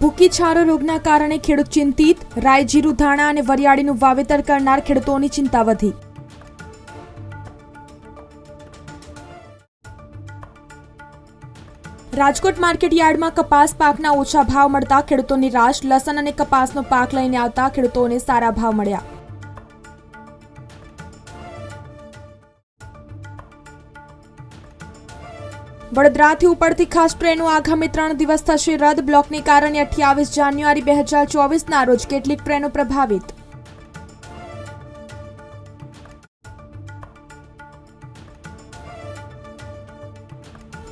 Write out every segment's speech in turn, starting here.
ભૂકી છારો રોગના કારણે ખેડૂત ચિંતિત રાયજીરું ધાણા અને વરિયાળીનું વાવેતર કરનાર ખેડૂતોની ચિંતા વધી રાજકોટ માર્કેટ યાર્ડમાં કપાસ પાકના ઓછા ભાવ મળતા ખેડૂતોની રાશ, લસણ અને કપાસનો પાક લઈને આવતા ખેડૂતોને સારા ભાવ મળ્યા. વડોદરાથી ઉપડતી ખાસ ટ્રેનો આગામી ત્રણ દિવસ થશે રદ. બ્લોકને કારણે અઠ્યાવીસ જાન્યુઆરી બે હજાર ચોવીસના રોજ કેટલીક ટ્રેનો પ્રભાવિત.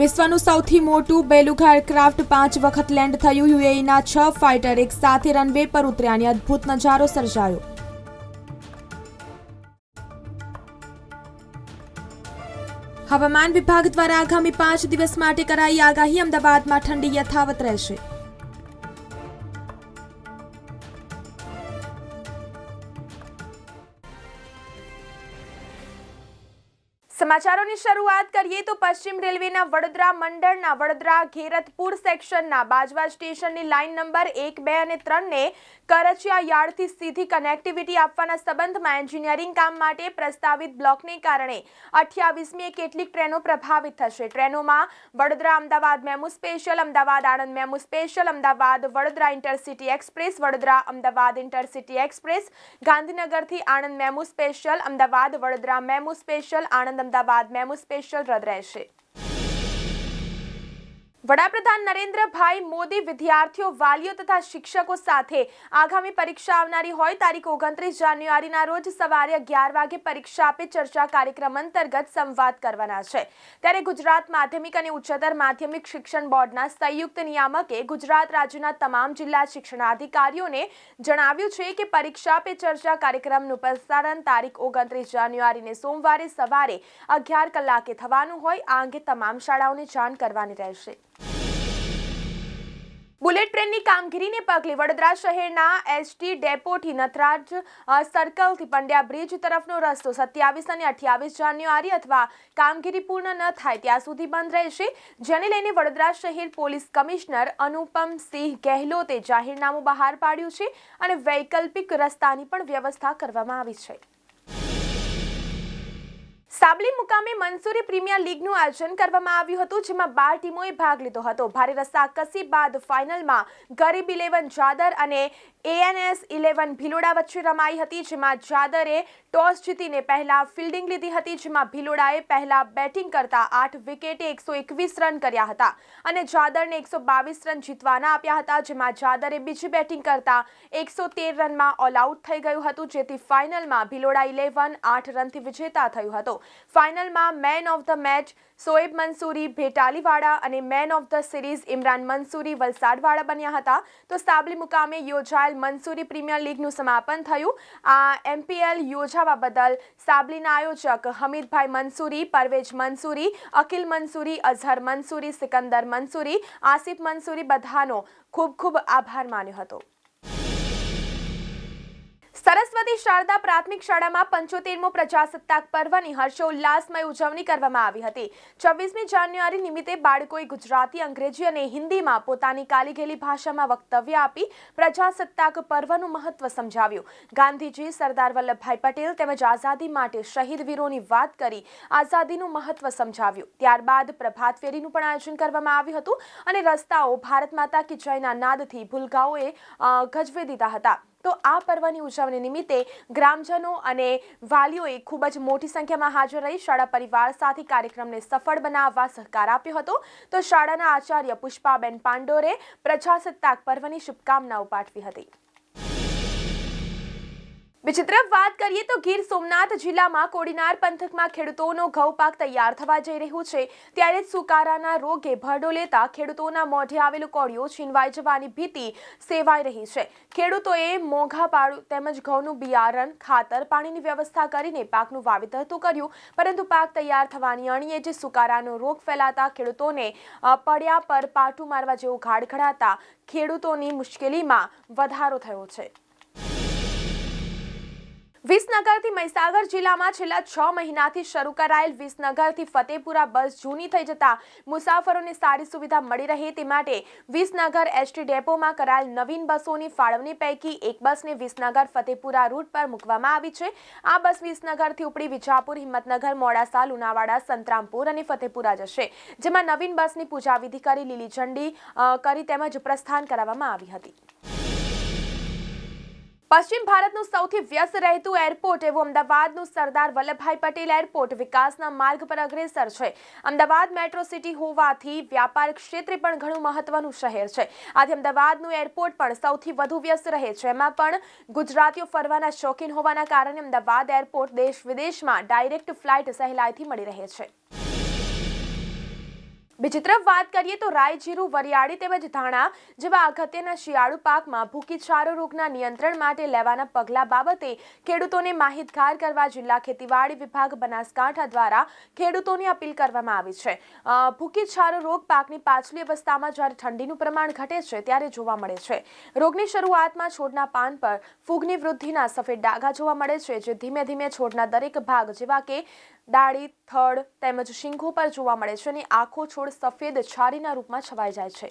વિશ્વનું સૌથી મોટું બેલુગા એરક્રાફ્ટ પાંચ વખત લેન્ડ થયું. યુએઈના છ ફાઇટર એક સાથે રનવે પર ઉતર્યાની અદ્ભુત નજારો સર્જાયો. હવામાન વિભાગ દ્વારા આગામી પાંચ દિવસ માટે કરાઈ આગાહી અમદાવાદમાં ઠંડી યથાવત રહેશે. સમાચારોની શરૂઆત કરીએ તો પશ્ચિમ રેલવેના વડોદરા મંડળના વડોદરા ઘેરતપુર સેક્શનના બાજવા સ્ટેશનની લાઇન નંબર એક, બે અને ત્રણને કરચિયા યાર્ડથી સીધી કનેક્ટિવિટી આપવાના સંબંધમાં એન્જિનિયરિંગ કામ માટે પ્રસ્તાવિત બ્લોકને કારણે અઠ્યાવીસમીએ કેટલીક ટ્રેનો પ્રભાવિત થશે. ટ્રેનોમાં Vadodara Ahmedabad MEMU special, Ahmedabad Anand MEMU special, Ahmedabad Vadodara intercity express, Vadodara Ahmedabad intercity express, ગાંધીનગરથી Anand MEMU special, Ahmedabad Vadodara MEMU special, Anand Ahmedabad MEMU special રદ રહેશે. વડાપ્રધાન નરેન્દ્રભાઈ મોદી વિદ્યાર્થીઓ, વાલીઓ તથા શિક્ષકો સાથે આગામી પરીક્ષા આવનારી હોય તારીખ ઓગણત્રીસ જાન્યુઆરીના રોજ સવારે અગિયાર વાગે પરીક્ષા પે ચર્ચા કાર્યક્રમ અંતર્ગત સંવાદ કરવાના છે. ત્યારે ગુજરાત માધ્યમિક અને ઉચ્ચતર માધ્યમિક શિક્ષણ બોર્ડના સંયુક્ત નિયામકે ગુજરાત રાજ્યના તમામ જિલ્લા શિક્ષણાધિકારીઓને જણાવ્યું છે કે પરીક્ષા પે ચર્ચા કાર્યક્રમનું પ્રસારણ તારીખ ઓગણત્રીસ જાન્યુઆરીને સોમવારે સવારે અગિયાર કલાકે થવાનું હોય, આ અંગે તમામ શાળાઓને જાણ કરવાની રહેશે. બુલેટ ટ્રેનની કામગીરીને પગલે વડોદરા શહેરના એસટી ડેપોથી નથરાજ સર્કલથી પંડ્યા બ્રિજ તરફનો રસ્તો સત્યાવીસ અને અઠ્યાવીસ જાન્યુઆરી અથવા કામગીરી પૂર્ણ ન થાય ત્યાં સુધી બંધ રહેશે. જેને લઈને વડોદરા શહેર પોલીસ કમિશનર અનુપમ સિંહ ગેહલોતે જાહેરનામું બહાર પાડ્યું છે અને વૈકલ્પિક રસ્તાની પણ વ્યવસ્થા કરવામાં આવી છે. સાબલી મુકામે મનસુરી પ્રીમિયર લીગનું આયોજન કરવામાં આવ્યું હતું, જેમાં બાર ટીમોએ ભાગ લીધો હતો. ભારે રસાકસી બાદ ફાઇનલમાં ગરીબ ઇલેવન જાદર અને એએનએસ ઇલેવન ભિલોડા વચ્ચે રમાઈ હતી, જેમાં જાદરે ટોસ જીતીને પહેલા ફિલ્ડિંગ લીધી હતી, જેમાં ભિલોડાએ પહેલા બેટિંગ કરતા આઠ વિકેટે એકસો એકવીસ રન કર્યા હતા અને જાદરને એકસો બાવીસ રન જીતવાના આપ્યા હતા, જેમાં જાદરે બીજી બેટિંગ કરતા એકસો તેર રનમાં ઓલ આઉટ થઈ ગયું હતું, જેથી ફાઇનલમાં ભિલોડા ઇલેવન આઠ રનથી વિજેતા થયું હતું. ફાઇનલમાં man of the match Soeb Mansuri ભેટાલીવાળા અને man of the series Imran Mansuri વલસાડવાળા બન્યા હતા. તો સાબલી મુકામે યોજાયેલ મંસૂરી પ્રીમિયર લીગનું સમાપન થયું. આ એમપીએલ યોજાવા બદલ સાબલીના આયોજક હમીદભાઈ મંસૂરી, પરવેજ મંસૂરી, અકિલ મંસૂરી, અઝહર મંસૂરી, સિકંદર મંસૂરી, આસિફ મંસૂરી બધાનો ખૂબ ખૂબ આભાર માન્યો હતો. સરસ્વતી શારદા પ્રાથમિક શાળામાં પંચોતેરમો પ્રજાસત્તાક પર્વની હર્ષોલ્લાસમય ઉજવણી કરવામાં આવી હતી. છવ્વીસમી જાન્યુઆરી નિમિત્તે બાળકોએ ગુજરાતી, અંગ્રેજી અને હિન્દીમાં પોતાની કાલીઘેલી ભાષામાં વક્તવ્ય આપી પ્રજાસત્તાક પર્વનું મહત્વ સમજાવ્યું. ગાંધીજી, સરદાર વલ્લભભાઈ પટેલ તેમજ આઝાદી માટે શહીદ વીરોની વાત કરી આઝાદીનું મહત્વ સમજાવ્યું. ત્યારબાદ પ્રભાત ફેરીનું પણ આયોજન કરવામાં આવ્યું હતું અને રસ્તાઓ ભારત માતા કી જયના નાદથી ભૂલગાઓએ ગજવી દીધા હતા. તો આ પર્વની ઉજવણી નિમિત્તે ગ્રામજનો અને વાલીઓએ ખૂબ જ મોટી સંખ્યામાં હાજર રહી શાળા પરિવાર સાથે કાર્યક્રમને સફળ બનાવવા સહકાર આપ્યો હતો. તો શાળાના આચાર્ય પુષ્પાબેન પાંડોરે પ્રજાસત્તાક પર્વની શુભકામનાઓ પાઠવી હતી. બીજી તરફ વાત કરીએ તો ગીર સોમનાથ જિલ્લામાં કોડીનાર પંથકમાં ખેડૂતોનો ઘઉં પાક તૈયાર થવા જઈ રહ્યું છે. ત્યારે સુકારાના રોગે ભરડો લેતા ખેડૂતોના મોઢે આવેલું કોળિયું છીનવાઈ જવાની ભીતિ સેવાઈ રહી છે. ખેડૂતોએ મોંઘા પાડું તેમજ ઘઉંનું બિયારણ, ખાતર, પાણીની વ્યવસ્થા કરીને પાકનું વાવેતર તો કર્યું, પરંતુ પાક તૈયાર થવાની અણીએ જે સુકારાનો રોગ ફેલાતા ખેડૂતોને પડ્યા પર પાટું મારવા જેવું ઘાડઘડાતા ખેડૂતોની મુશ્કેલીમાં વધારો થયો છે. વિસનગરથી મહીસાગર જિલ્લામાં છેલ્લા છ મહિનાથી શરૂ કરાયેલ વિસનગરથી ફતેપુરા બસ જૂની થઈ જતા મુસાફરોને સારી સુવિધા મળી રહે તે માટે વિસનગર એસટી ડેપોમાં કરાયેલ નવીન બસોની ફાળવણી પૈકી એક બસને વિસનગર ફતેપુરા રૂટ પર મૂકવામાં આવી છે. આ બસ વિસનગરથી ઉપડી વિજાપુર, હિંમતનગર, મોડાસા, લુણાવાડા, સંતરામપુર અને ફતેપુરા જશે. જેમાં નવીન બસની પૂજા વિધિ કરી લીલી ઝંડી કરી તેમજ પ્રસ્થાન કરાવવામાં આવી હતી. પશ્ચિમ ભારતનું સૌથી વ્યસ્ત રહેતું એરપોર્ટ એવું અમદાવાદનું સરદાર વલ્લભભાઈ પટેલ એરપોર્ટ વિકાસના માર્ગ પર અગ્રેસર છે. અમદાવાદ મેટ્રો સિટી હોવાથી વ્યાપાર ક્ષેત્રે પણ ઘણું મહત્વનું શહેર છે. આથી અમદાવાદનું એરપોર્ટ પણ સૌથી વધુ વ્યસ્ત રહે છે. એમાં પણ ગુજરાતીઓ ફરવાના શોખીન હોવાના કારણે અમદાવાદ એરપોર્ટ દેશ વિદેશમાં ડાયરેક્ટ ફ્લાઇટ સહેલાઈથી મળી રહે છે. બીજી તરફ વાત કરીએ તો રાયજીરું, વરિયાળી તેમજ ધાણા જેવા અગત્યના શિયાળુ પાકમાં ભૂકીચારો રોગના નિયંત્રણ માટે લેવાના પગલાં બાબતે ખેડૂતોને માહિતગાર કરવા જિલ્લા ખેતીવાડી વિભાગ બનાસકાંઠા દ્વારા ખેડૂતોને અપીલ કરવામાં આવી છે. ભૂકીચારો રોગ પાકની પાછલી અવસ્થામાં જ્યારે ઠંડીનું પ્રમાણ ઘટે છે ત્યારે જોવા મળે છે. રોગની શરૂઆતમાં છોડના પાન પર ફૂગની વૃદ્ધિના સફેદ ડાઘા જોવા મળે છે, જે ધીમે ધીમે છોડના દરેક ભાગ જેવા કે ડાળી, થડ તેમજ શીંગો પર જોવા મળે છે અને આખો છોડ સફેદ છારીના રૂપમાં છવાઈ જાય છે.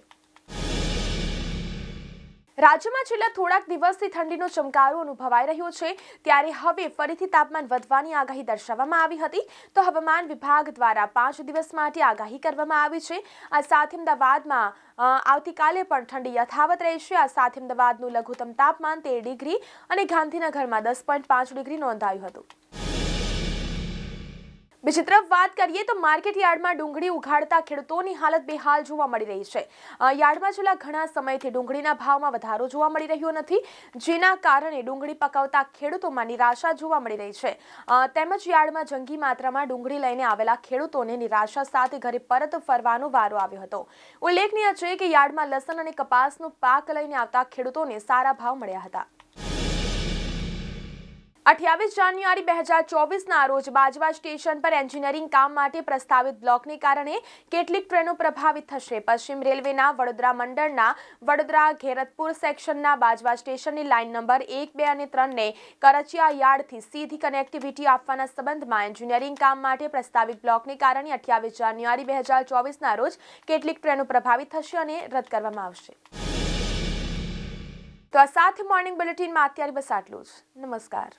રાજ્યમાં છેલ્લા થોડાક દિવસથી ઠંડીનો ચમકારો અનુભવાઈ રહ્યો છે. ત્યારે હવે ફરીથી તાપમાન વધવાની આગાહી દર્શાવવામાં આવી હતી. તો હવામાન વિભાગ દ્વારા પાંચ દિવસ માટે આગાહી કરવામાં આવી છે. આ સાથે અમદાવાદમાં આવતીકાલે પણ ઠંડી યથાવત રહેશે. આ સાથે અમદાવાદનું લઘુત્તમ તાપમાન તેર ડિગ્રી અને ગાંધીનગરમાં દસ પોઈન્ટ પાંચ ડિગ્રી નોંધાયું હતું. બીજી તરફ વાત કરીએ તો માર્કેટ યાર્ડમાં ડુંગળી ઉઘાડતા ખેડૂતોની હાલત બેહાલ જોવા મળી રહી છે. યાર્ડમાં છેલ્લા ઘણા સમયથી ડુંગળીના ભાવમાં વધારો જોવા મળી રહ્યો નથી, જેના કારણે ડુંગળી પકવતા ખેડૂતોમાં નિરાશા જોવા મળી રહી છે. તેમજ યાર્ડમાં જંગી માત્રામાં ડુંગળી લઈને આવેલા ખેડૂતોને નિરાશા સાથે ઘરે પરત ફરવાનો વારો આવ્યો હતો. ઉલ્લેખનીય છે કે યાર્ડમાં લસણ અને કપાસનો પાક લઈને આવતા ખેડૂતોને સારા ભાવ મળ્યા હતા. અઠ્યાવીસ જાન્યુઆરી બે હજાર ચોવીસના રોજ બાજવા સ્ટેશન પર એન્જિનિયરિંગ કામ માટે પ્રસ્તાવિત બ્લોકને કારણે કેટલીક ટ્રેનો પ્રભાવિત થશે. પશ્ચિમ રેલવેના વડોદરા મંડળના વડોદરા ઘેરતપુર સેક્શનના બાજવા સ્ટેશનની લાઇન નંબર એક, બે અને ત્રણને કરચિયા યાર્ડથી સીધી કનેક્ટિવિટી આપવાના સંબંધમાં એન્જિનિયરિંગ કામ માટે પ્રસ્તાવિત બ્લોકને કારણે અઠ્યાવીસ જાન્યુઆરી બે હજાર ચોવીસના રોજ કેટલીક ટ્રેનો પ્રભાવિત થશે અને રદ કરવામાં આવશે. તો આ સાથે મોર્નિંગ બુલેટિનમાં અત્યારે બસ આટલું જ. નમસ્કાર.